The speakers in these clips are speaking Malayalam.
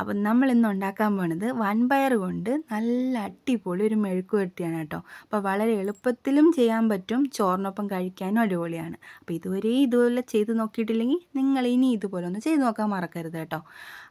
അപ്പം നമ്മൾ ഇന്ന് ഉണ്ടാക്കാൻ പോണത് വൻപയർ കൊണ്ട് നല്ല അടിപൊളി ഒരു മെഴുക്ക് വെട്ടിയാണ് കേട്ടോ. അപ്പോൾ വളരെ എളുപ്പത്തിലും ചെയ്യാൻ പറ്റും. ചോറിനൊപ്പം കഴിക്കാനും അടിപൊളിയാണ്. അപ്പോൾ ഇതുവരെ ഇതുപോലെ ചെയ്ത് നോക്കിയിട്ടില്ലെങ്കിൽ നിങ്ങൾ ഇനി ഇതുപോലെ ഒന്ന് ചെയ്ത് നോക്കാൻ മറക്കരുത് കേട്ടോ.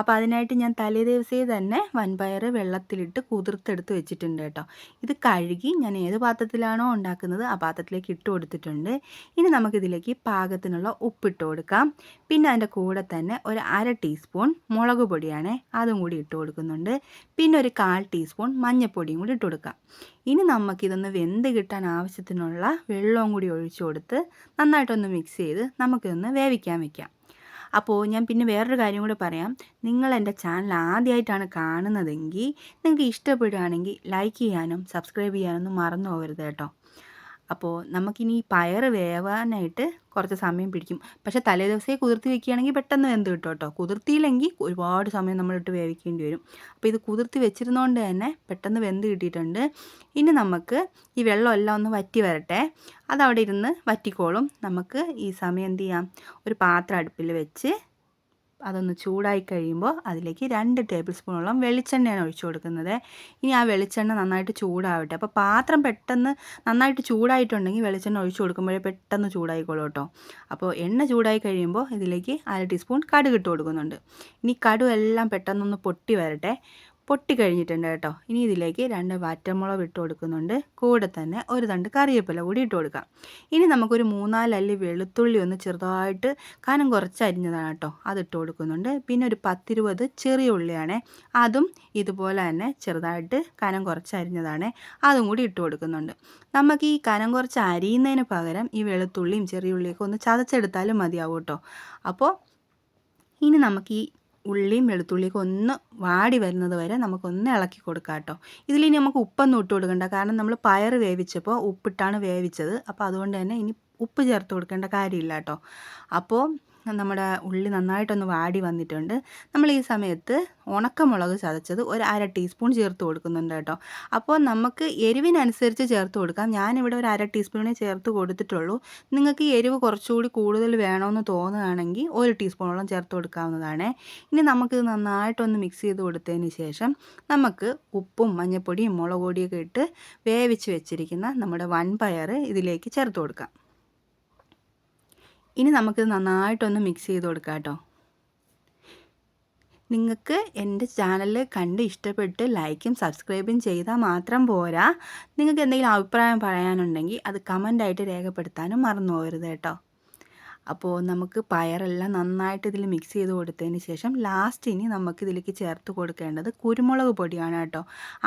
അപ്പോൾ അതിനായിട്ട് ഞാൻ തലേ ദിവസേ തന്നെ വൻപയർ വെള്ളത്തിലിട്ട് കുതിർത്തെടുത്ത് വെച്ചിട്ടുണ്ട് കേട്ടോ. ഇത് കഴുകി ഞാൻ ഏത് പാത്രത്തിലാണോ ഉണ്ടാക്കുന്നത് ആ പാത്രത്തിലേക്ക് ഇട്ട് കൊടുത്തിട്ടുണ്ട്. ഇനി നമുക്കിതിലേക്ക് പാകത്തിനുള്ള ഉപ്പിട്ട് കൊടുക്കാം. പിന്നെ അതിന്റെ കൂടെ തന്നെ ഒരു അര ടീസ്പൂൺ മുളക് പൊടിയാണ് അതും കൂടി ഇട്ട് കൊടുക്കുന്നുണ്ട്. പിന്നെ ഒരു കാൽ ടീസ്പൂൺ മഞ്ഞൾപ്പൊടിയും കൂടി ഇട്ട് കൊടുക്കാം. ഇനി നമുക്കിതൊന്ന് വെന്ത് കിട്ടാൻ ആവശ്യത്തിനുള്ള വെള്ളവും കൂടി ഒഴിച്ചു കൊടുത്ത് നന്നായിട്ടൊന്ന് മിക്സ് ചെയ്ത് നമുക്കിതൊന്ന് വേവിക്കാൻ വെക്കാം. അപ്പോൾ ഞാൻ പിന്നെ വേറൊരു കാര്യം കൂടെ പറയാം. നിങ്ങൾ എന്റെ ചാനൽ ആദ്യമായിട്ടാണ് കാണുന്നതെങ്കിൽ നിങ്ങൾക്ക് ഇഷ്ടപ്പെടുകയാണെങ്കിൽ ലൈക്ക് ചെയ്യാനും സബ്സ്ക്രൈബ് ചെയ്യാനൊന്നും മറന്നു പോകരുത് കേട്ടോ. അപ്പോൾ നമുക്കിനി പയർ വേവാനായിട്ട് കുറച്ച് സമയം പിടിക്കും. പക്ഷേ തലേ ദിവസമേ കുതിർത്തി വെക്കുകയാണെങ്കിൽ പെട്ടെന്ന് വെന്ത് കിട്ടും കേട്ടോ കുതിർത്തിയില്ലെങ്കിൽ ഒരുപാട് സമയം നമ്മളിട്ട് വേവിക്കേണ്ടി വരും. അപ്പോൾ ഇത് കുതിർത്തി വെച്ചിരുന്നതുകൊണ്ട് തന്നെ പെട്ടെന്ന് വെന്ത് കിട്ടിയിട്ടുണ്ട്. ഇനി നമുക്ക് ഈ വെള്ളം എല്ലാം ഒന്ന് വറ്റി വരട്ടെ. അതവിടെ ഇരുന്ന് വറ്റിക്കോളും. നമുക്ക് ഈ സമയം എന്ത് ചെയ്യാം? ഒരു പാത്രം അടുപ്പിൽ വെച്ച് അതൊന്ന് ചൂടായി കഴിയുമ്പോൾ അതിലേക്ക് രണ്ട് ടേബിൾ സ്പൂണോളം വെളിച്ചെണ്ണയാണ് ഒഴിച്ചു കൊടുക്കുന്നത്. ഇനി ആ വെളിച്ചെണ്ണ നന്നായിട്ട് ചൂടാവട്ടെ. അപ്പോൾ പാത്രം പെട്ടെന്ന് നന്നായിട്ട് ചൂടായിട്ടുണ്ടെങ്കിൽ വെളിച്ചെണ്ണ ഒഴിച്ചു കൊടുക്കുമ്പോഴേ പെട്ടെന്ന് ചൂടായിക്കോളൂ കേട്ടോ. അപ്പോൾ എണ്ണ ചൂടായി കഴിയുമ്പോൾ ഇതിലേക്ക് അര ടീസ്പൂൺ കടുക് ഇട്ട് കൊടുക്കുന്നുണ്ട്. ഇനി കടുക് എല്ലാം പെട്ടെന്നൊന്ന് പൊട്ടി വരട്ടെ. പൊട്ടി കഴിഞ്ഞിട്ടുണ്ട് കേട്ടോ. ഇനി ഇതിലേക്ക് രണ്ട് വാറ്റമുളക് ഇട്ട് കൊടുക്കുന്നുണ്ട്. കൂടെ തന്നെ ഒരു തണ്ട് കറിവേപ്പില കൂടി ഇട്ട് കൊടുക്കാം. ഇനി നമുക്കൊരു മൂന്നാലല്ലി വെളുത്തുള്ളി ഒന്ന് ചെറുതായിട്ട് കനം കുറച്ച് അരിഞ്ഞതാണ് കേട്ടോ. അത് ഇട്ട് കൊടുക്കുന്നുണ്ട്. പിന്നെ ഒരു പത്തിരുപത് ചെറിയ ഉള്ളിയാണ്. അതും ഇതുപോലെ തന്നെ ചെറുതായിട്ട് കനം കുറച്ച് അരിഞ്ഞതാണ്. അതും കൂടി ഇട്ട് കൊടുക്കുന്നുണ്ട്. നമുക്ക് ഈ കനം കുറച്ച് അരിയുന്നതിന് പകരം ഈ വെളുത്തുള്ളിയും ചെറിയ ഉള്ളിയൊക്കെ ഒന്ന് ചതച്ചെടുത്താലും മതിയാവും കേട്ടോ. അപ്പോൾ ഇനി നമുക്ക് ഈ ഉള്ളിയും വെളുത്തുള്ളിയൊക്കെ ഒന്ന് വാടി വരുന്നത് വരെ നമുക്കൊന്ന് ഇളക്കി കൊടുക്കാം കേട്ടോ. ഇതിലിനി നമുക്ക് ഉപ്പൊന്നും ഇട്ട് കൊടുക്കണ്ട. കാരണം നമ്മൾ പയർ വേവിച്ചപ്പോൾ ഉപ്പിട്ടാണ് വേവിച്ചത്. അപ്പോൾ അതുകൊണ്ട് തന്നെ ഇനി ഉപ്പ് ചേർത്ത് കൊടുക്കേണ്ട കാര്യമില്ല കേട്ടോ. അപ്പോൾ നമ്മുടെ ഉള്ളി നന്നായിട്ടൊന്ന് വാടി വന്നിട്ടുണ്ട്. നമ്മൾ ഈ സമയത്ത് ഉണക്കമുളക് ചതച്ചത് ഒരു അര ടീസ്പൂൺ ചേർത്ത് കൊടുക്കുന്നുണ്ട് കേട്ടോ. അപ്പോൾ നമുക്ക് എരിവിനനുസരിച്ച് ചേർത്ത് കൊടുക്കാം. ഞാനിവിടെ ഒരു അര ടീസ്പൂണേ ചേർത്ത് കൊടുത്തിട്ടുള്ളൂ. നിങ്ങൾക്ക് എരിവ് കുറച്ചുകൂടി കൂടുതൽ വേണമെന്ന് തോന്നുകയാണെങ്കിൽ ഒരു ടീസ്പൂണോളം ചേർത്ത് കൊടുക്കാവുന്നതാണ്. ഇനി നമുക്കിത് നന്നായിട്ടൊന്ന് മിക്സ് ചെയ്ത് കൊടുത്തതിന് ശേഷം നമുക്ക് ഉപ്പും മഞ്ഞൾപ്പൊടിയും മുളക് പൊടിയൊക്കെ ഇട്ട് വേവിച്ച് വെച്ചിരിക്കുന്ന നമ്മുടെ വൻപയർ ഇതിലേക്ക് ചേർത്ത് കൊടുക്കാം. ഇനി നമുക്കിത് നന്നായിട്ടൊന്ന് മിക്സ് ചെയ്ത് കൊടുക്കാം കേട്ടോ. നിങ്ങൾക്ക് എന്റെ ചാനൽ കണ്ട് ഇഷ്ടപ്പെട്ട് ലൈക്കും സബ്സ്ക്രൈബും ചെയ്താൽ മാത്രം പോരാ. നിങ്ങൾക്ക് എന്തെങ്കിലും അഭിപ്രായം പറയാനുണ്ടെങ്കിൽ അത് കമന്റായിട്ട് രേഖപ്പെടുത്താനും മറന്നു പോകരുത് കേട്ടോ. അപ്പോൾ നമുക്ക് പയറെല്ലാം നന്നായിട്ട് ഇതിൽ മിക്സ് ചെയ്ത് കൊടുത്തതിന് ശേഷം ലാസ്റ്റ് ഇനി നമുക്ക് ഇതിലേക്ക് ചേർത്ത് കൊടുക്കേണ്ടത് കുരുമുളക് പൊടിയാണ് കേട്ടോ.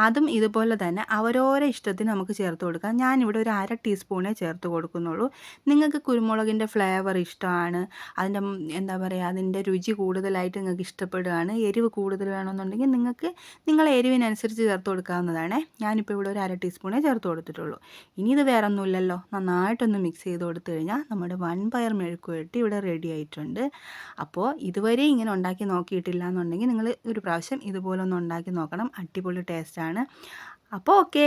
അതും ഇതുപോലെ തന്നെ അവരോരോ ഇഷ്ടത്തിന് നമുക്ക് ചേർത്ത് കൊടുക്കാം. ഞാനിവിടെ ഒരു അര ടീസ്പൂണേ ചേർത്ത് കൊടുക്കുന്നുള്ളൂ. നിങ്ങൾക്ക് കുരുമുളകിന്റെ ഫ്ലേവർ ഇഷ്ടമാണ് അതിന്റെ എന്താ പറയുക അതിന്റെ രുചി കൂടുതലായിട്ട് നിങ്ങൾക്ക് ഇഷ്ടപ്പെടുകയാണ് എരിവ് കൂടുതൽ വേണമെന്നുണ്ടെങ്കിൽ നിങ്ങൾക്ക് നിങ്ങളെ എരിവിനനുസരിച്ച് ചേർത്ത് കൊടുക്കാവുന്നതാണ്. ഞാനിപ്പോൾ ഇവിടെ ഒരു അര ടീസ്പൂണേ ചേർത്ത് കൊടുത്തിട്ടുള്ളൂ. ഇനി ഇത് വേറെ ഒന്നുമില്ലല്ലോ നന്നായിട്ടൊന്ന് മിക്സ് ചെയ്ത് കൊടുത്തു കഴിഞ്ഞാൽ നമ്മുടെ വൺ പയർ മെഴുക്ക് പുരട്ടി ഇവിടെ റെഡി ആയിട്ടുണ്ട്. അപ്പോൾ ഇതുവരെ ഇങ്ങനെ ഉണ്ടാക്കി നോക്കിയിട്ടില്ല എന്നുണ്ടെങ്കിൽ നിങ്ങൾ ഒരു പ്രാവശ്യം ഇതുപോലെ ഒന്ന് ഉണ്ടാക്കി നോക്കണം. അടിപൊളി ടേസ്റ്റാണ് അപ്പോൾ ഓക്കേ